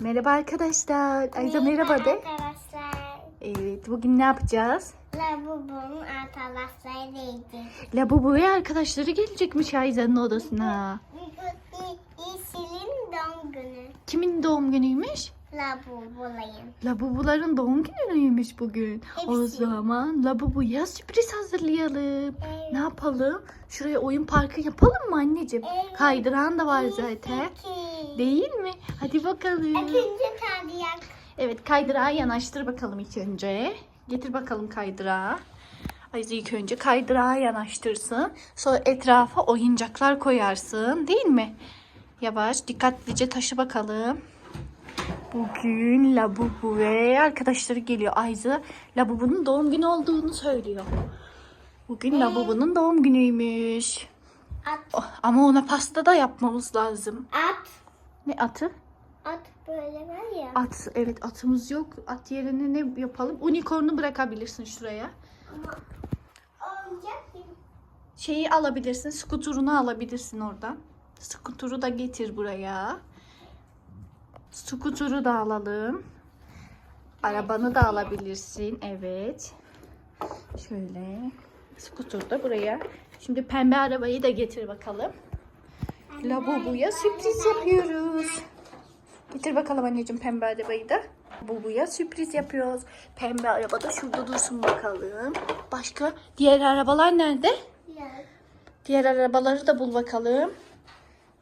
Merhaba arkadaşlar. Ayza merhaba de. Arkadaşlar. Evet bugün ne yapacağız? Lavabonun arkadaşlarıydı. Labubu'ya arkadaşları gelecekmiş Ayza'nın odasına. İsil'in doğum günü. Kimin doğum günüymüş? Lavabolayım. Labubuların doğum günüymüş bugün. O Hepsi. zaman Labubu'ya sürpriz hazırlayalım. Evet. Ne yapalım? Şuraya oyun parkı yapalım mı anneciğim? Evet. Kaydıran da var zaten. Peki. Değil mi? Hadi bakalım. İkinci tadiyak. Evet kaydırağı yanaştır bakalım ilk önce. Getir bakalım kaydırağı. Ayza ilk önce kaydırağı yanaştırsın. Sonra etrafa oyuncaklar koyarsın değil mi? Yavaş dikkatlice taşı bakalım. Bugün Labubu ve arkadaşları geliyor. Ayza Labubu'nun doğum günü olduğunu söylüyor. Bugün Labubu'nun doğum günüymüş. At. Oh, ama ona pasta da yapmamız lazım. At. Ne atı? At böyle var ya. At evet atımız yok. At yerine ne yapalım? Unicorn'u bırakabilirsin şuraya. Ama oyuncak gibi. Şeyi alabilirsin. Skuturunu alabilirsin oradan. Skuturu da getir buraya. Skuturu da alalım. Arabanı da alabilirsin. Evet. Şöyle. Skutur da buraya. Şimdi pembe arabayı da getir bakalım. Labubu'ya sürpriz yapıyoruz. Getir bakalım anneciğim pembe arabayı da. Labubu'ya sürpriz yapıyoruz. Pembe araba da şurada dursun bakalım. Başka diğer arabalar nerede? Ya. Diğer arabaları da bul bakalım.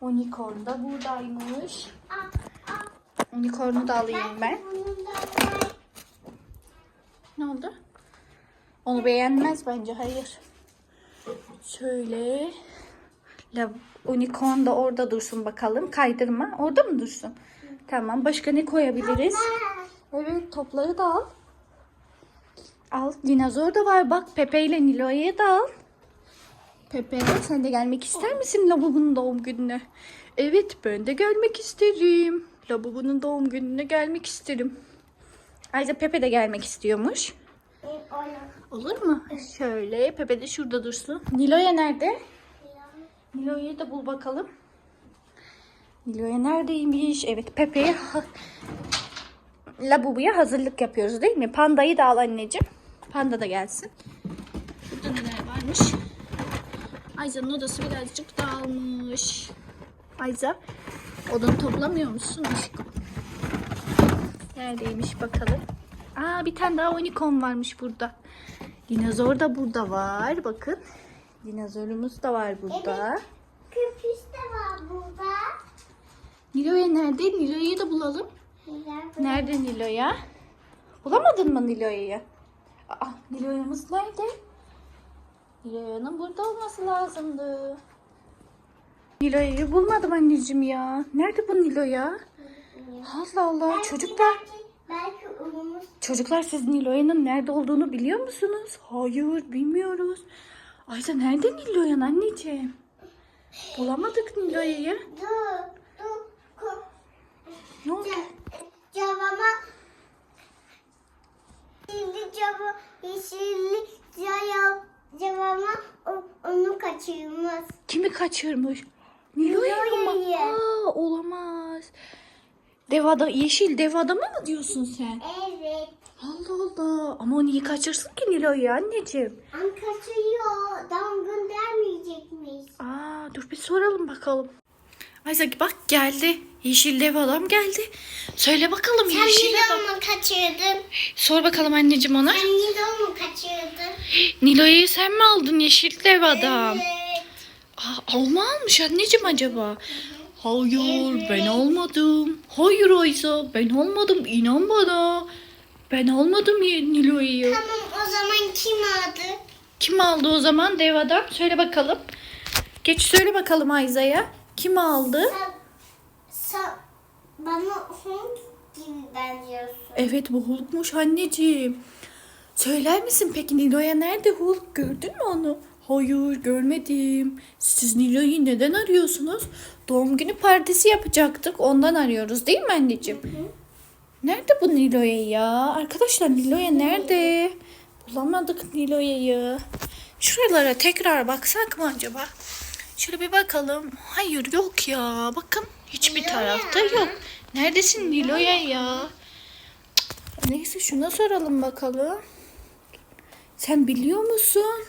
Unicorn da buradaymış. Unicorn'u da alayım ben. Ne oldu? Onu beğenmez bence. Hayır. Şöyle. La, unicorn da orada dursun bakalım. Kaydırma. Orada mı dursun? Tamam. Başka ne koyabiliriz? Evet topları da al. Al. Dinozor da var. Bak Pepe ile Nilo'yu da al. Pepe sen de gelmek ister misin Labubu'nun doğum gününe? Evet ben de gelmek isterim. Labubu'nun doğum gününe gelmek isterim. Ayrıca Pepe de gelmek istiyormuş. Olur mu? Şöyle Pepe de şurada dursun. Nilo'ya nerede? Nilo'yu da bul bakalım. Nilo'ya neredeymiş? Evet Pepe'ye Labubu'ya hazırlık yapıyoruz değil mi? Pandayı da al anneciğim. Panda da gelsin. Burada neler varmış? Ayza'nın odası birazcık dağılmış. Ayza odunu toplamıyor musun aşkım? Neredeymiş bakalım. Aa bir tane daha unicorn varmış burada. Dinozor da burada var. Bakın. Dinozorumuz da var burada. Burada. Nilo'ya nerede? Nilo'yu da bulalım. Nerede Nilo'ya? Bulamadın mı Nilo'yu? Aa, Nilo'yamız nerede? Nilo'yanın burada olması lazımdı. Nilo'yu bulmadım anneciğim ya. Nerede bu Nilo'ya? Allah Allah. Çocuklar. Belki unumuz Çocuklar siz Nilo'yanın nerede olduğunu biliyor musunuz? Hayır bilmiyoruz. Ayza nerede Nilo'yan anneciğim? Bulamadık Nilo'yu. Dur, Ne oldu? Cevama Şimdi cevap yeşilli cevap cevama o- onu kaçırmaz. Kimi kaçırmış? Nilo'yu mu? Aa, olamaz. Dev adam, yeşil dev adamı mı diyorsun sen? Evet. Allah Allah. Ama o niye kaçırsın ki Nilo'yu anneciğim? An kaçıyor. Doğum göndermeyecekmiş. Aa, dur bir soralım bakalım. Ayza bak geldi. Yeşil dev adam geldi. Söyle bakalım Sen yeşil Nilo adam. mu kaçırdın? Sor bakalım anneciğim ona. Sen Nilo mu kaçırdın? Nilo'yu sen mi aldın yeşil dev adam? Evet. Aa, mu almış anneciğim acaba? Hayır ben almadım. Hayır Ayza ben almadım inan bana. Ben almadım Nilo'yu. Tamam o zaman kim aldı? Kim aldı o zaman dev adam? Söyle bakalım. Geç söyle bakalım Ayza'ya. Kim aldı? Sen bana Hulk gibi benziyorsun. Evet bu Hulk'muş anneciğim. Söyler misin peki Nilo'ya nerede Hulk? Gördün mü onu? Hayır görmedim. Siz Nilo'yu neden arıyorsunuz? Doğum günü partisi yapacaktık. Ondan arıyoruz değil mi anneciğim? Nerede bu Nilo'ya ya? Arkadaşlar Nilo'ya nerede? Bulamadık Nilo'ya'yı. Şuralara tekrar baksak mı acaba? Şöyle bir bakalım. Hayır yok ya. Bakın hiçbir Nilo'ya. tarafta yok. Neredesin Nilo'ya ya? Neyse şuna soralım bakalım. Sen biliyor musun?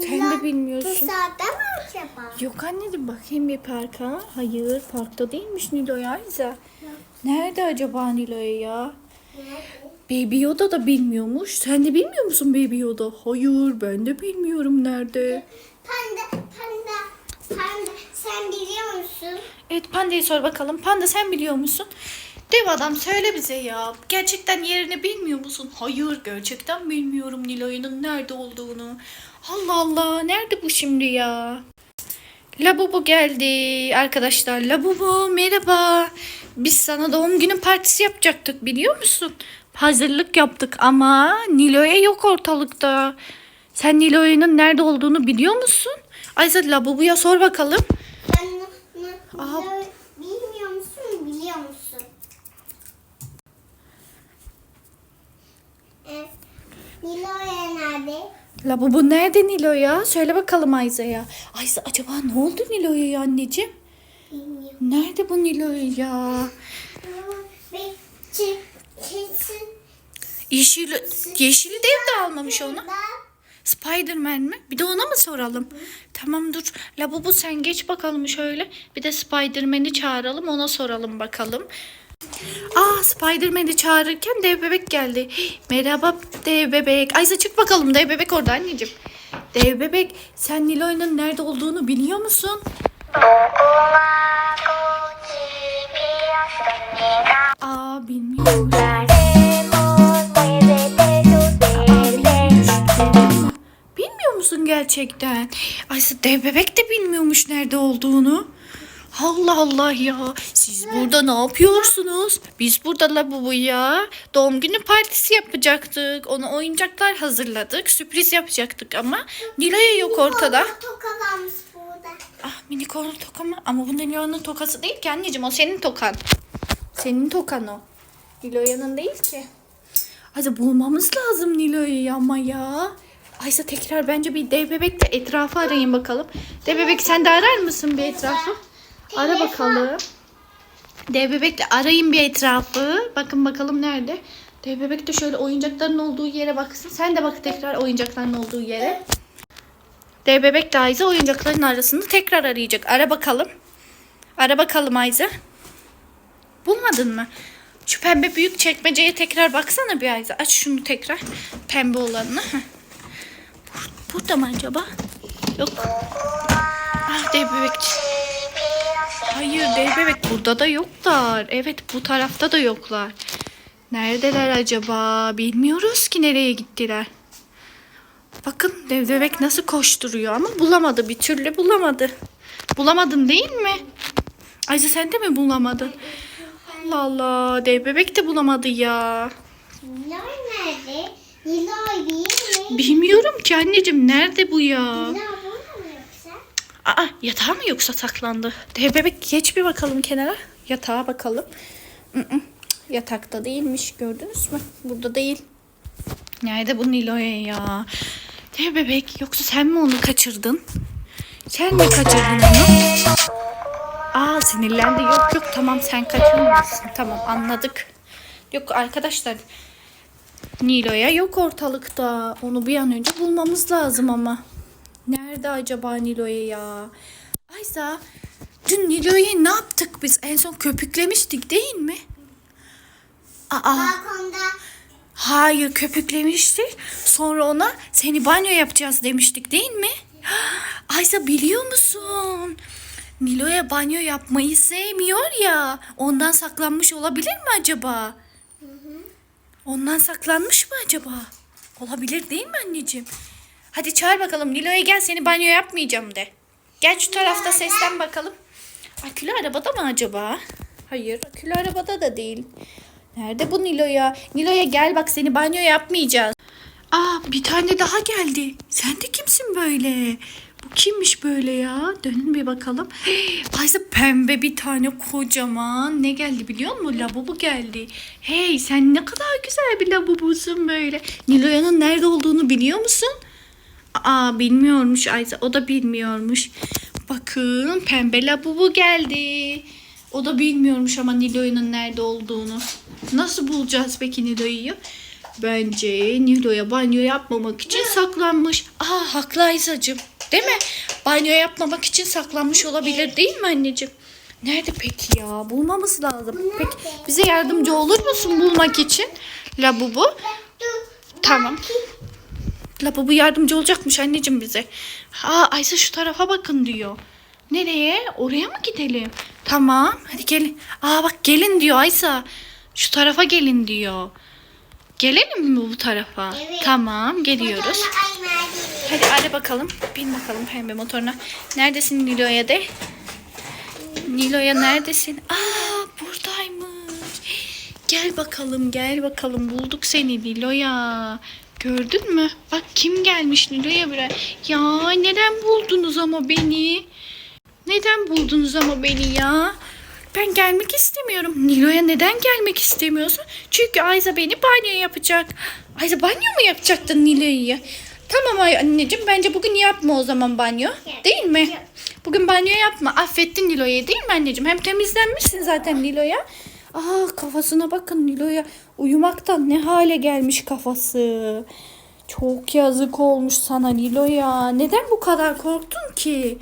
Sen de Bu bilmiyorsun. saatte mi acaba? Yok anneciğim bakayım bir parka. Hayır parkta değilmiş Nilo'ya Ayza. Nerede acaba Nilo'ya ya? Baby Yoda da bilmiyormuş. Sen de bilmiyor musun Baby Yoda? Hayır ben de bilmiyorum nerede. Panda, panda, panda. Sen biliyor musun? Evet Panda'ya sor bakalım. Panda sen biliyor musun? Dev adam söyle bize ya. Gerçekten yerini bilmiyor musun? Hayır gerçekten bilmiyorum Nilo'nun nerede olduğunu. Allah Allah nerede bu şimdi ya? Labubu geldi arkadaşlar. Labubu merhaba. Biz sana doğum günü partisi yapacaktık biliyor musun? Hazırlık yaptık ama Nilo'ya yok ortalıkta. Sen Nilo'nun nerede olduğunu biliyor musun? Ayza Labubu'ya sor bakalım. Aha. bilmiyor musun? Biliyor musun? Evet. Nilo'ya nerede? Labubu nerede Nilo ya? Söyle bakalım Ayza'ya. Ayza acaba ne oldu Nilo'ya ya anneciğim? Bilmiyorum. Nerede bu Nilo'ya ya? Ve kesin. Yeşil, yeşili dev de almamış onu. Spiderman mi? Bir de ona mı soralım? Tamam dur. Labubu sen geç bakalım şöyle. Bir de Spiderman'i çağıralım ona soralım bakalım. Aa Spiderman'i çağırırken dev bebek geldi. Hii, Merhaba dev bebek. Ayza çık bakalım dev bebek orada anneciğim. Dev bebek sen Nilo'nun nerede olduğunu biliyor musun? Aa bilmiyorum. Gerçekten? Ayşe dev bebek de bilmiyormuş nerede olduğunu. Allah Allah ya. Siz burada ne yapıyorsunuz? Biz burada labubu ya. Doğum günü partisi yapacaktık. Ona oyuncaklar hazırladık. Sürpriz yapacaktık ama Nilay'a yok ortada. Tokalanmış burada. Ah minikorn toka mı? Ama bu Nilo'nun tokası değil ki anneciğim. O senin tokan. Senin tokan o. Nilo'yanın değil ki. Ayşe bulmamız lazım Nilo'yu ama ya. Ayşe tekrar bence bir dev bebek de etrafı arayın bakalım. Dev bebek sen de arar mısın bir etrafı? Ara bakalım. Dev bebekle arayın bir etrafı. Bakın bakalım nerede. Dev bebek de şöyle oyuncakların olduğu yere baksın. Sen de bak tekrar oyuncakların olduğu yere. Dev bebek de Ayza oyuncakların arasında tekrar arayacak. Ara bakalım. Ara bakalım Ayza. Bulmadın mı? Şu pembe büyük çekmeceye tekrar baksana bir Ayza. Aç şunu tekrar. Pembe olanını. Heh. Bur- Burada mı acaba? Yok. Ah dev bebek. Hayır dev bebek burada da yoklar. Evet bu tarafta da yoklar. Neredeler acaba? Bilmiyoruz ki nereye gittiler. Bakın dev bebek nasıl koşturuyor ama bulamadı bir türlü bulamadı. Bulamadın değil mi? Ayşe sen de mi bulamadın? Allah Allah dev bebek de bulamadı ya. Niloy nerede? Bilmiyorum ki anneciğim nerede bu ya? Aa yatağa mı yoksa saklandı? Dev bebek geç bir bakalım kenara. Yatağa bakalım. Yatakta değilmiş gördünüz mü? Burada değil. Nerede bu Nilo'ya ya? Dev bebek yoksa sen mi onu kaçırdın? Sen mi kaçırdın onu? Aa sinirlendi. Yok yok tamam sen kaçırmamışsın. Tamam anladık. Yok arkadaşlar Nilo'ya yok ortalıkta. Onu bir an önce bulmamız lazım ama. Nerede acaba Nilo'ya ya? Ayza dün Nilo'ya ne yaptık biz? En son köpüklemiştik değil mi? Aa, Balkonda. hayır köpüklemiştik. Sonra ona seni banyo yapacağız demiştik değil mi? Ayza biliyor musun? Nilo'ya banyo yapmayı sevmiyor ya. Ondan saklanmış olabilir mi acaba? Ondan saklanmış mı acaba? Olabilir değil mi anneciğim? Hadi çağır bakalım. Nilo'ya gel seni banyo yapmayacağım de. Gel şu tarafta seslen bakalım. Akülü arabada mı acaba? Hayır akülü arabada da değil. Nerede bu Nilo'ya? Nilo'ya gel bak seni banyo yapmayacağız. Aa bir tane daha geldi. Sen de kimsin böyle? Bu kimmiş böyle ya? Dönün bir bakalım. Ayşe pembe bir tane kocaman. Ne geldi biliyor musun? Labubu geldi. Hey sen ne kadar güzel bir labubusun böyle. Nilo'yanın nerede olduğunu biliyor musun? Aa bilmiyormuş Ayşe. O da bilmiyormuş. Bakın pembe labubu geldi. O da bilmiyormuş ama Nilo'nun nerede olduğunu. Nasıl bulacağız peki Nilo'yu? Bence Nilo'ya banyo yapmamak için saklanmış. Aa haklı Ayzacığım. Değil mi? Banyo yapmamak için saklanmış olabilir değil mi anneciğim? Nerede peki ya? Bulmamız lazım. Peki bize yardımcı olur musun bulmak için? Labubu. Tamam. Labubu yardımcı olacakmış anneciğim bize. Aa Ayşe şu tarafa bakın diyor. Nereye? Oraya mı gidelim? Tamam. Hadi gelin. Aa bak gelin diyor Aysa. Şu tarafa gelin diyor. Gelelim mi bu tarafa? Evet. Tamam geliyoruz. Hadi hadi bakalım. Bin bakalım pembe motoruna. Neredesin Nilo'ya de? Nilo'ya neredesin? Aa buradaymış. Gel bakalım gel bakalım. Bulduk seni Nilo'ya. Gördün mü? Bak kim gelmiş Nilo'ya buraya. Ya neden buldunuz ama beni? Neden buldunuz ama beni ya? Ben gelmek istemiyorum. Nilo'ya neden gelmek istemiyorsun? Çünkü Ayza beni banyo yapacak. Ayza banyo mu yapacaktın Nilo'yu? Tamam ay- anneciğim bence bugün yapma o zaman banyo. Değil mi? Bugün banyo yapma. Affettin Nilo'yu değil mi anneciğim? Hem temizlenmişsin zaten Nilo'ya. Aa kafasına bakın Nilo'ya. Uyumaktan ne hale gelmiş kafası. Çok yazık olmuş sana Nilo'ya. Neden bu kadar korktun ki?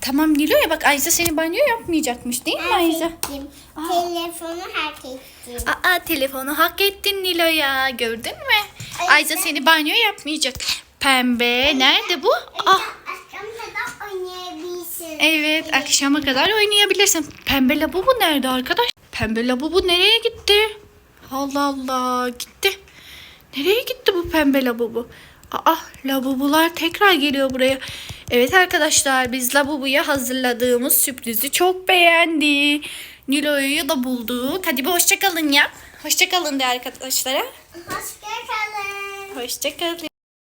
Tamam Nilo'ya bak Ayza seni banyo yapmayacakmış değil mi Ayza? Ettim. Telefonu hak ettim. Aa telefonu hak ettin Nilo'ya gördün mü? Ayza seni banyo yapmayacak. Pembe nerede bu? Ah evet akşama kadar oynayabilirsin. Pembe labubu nerede arkadaş? Pembe labubu nereye gitti? Allah Allah gitti. Nereye gitti bu pembe labubu? Aa labubular tekrar geliyor buraya. Evet arkadaşlar biz labubuya hazırladığımız sürprizi çok beğendi. Nilo'yu da bulduk. Hadi bir hoşçakalın yap. Hoşçakalın de arkadaşlara. Hoşçakalın. Hoşçakalın.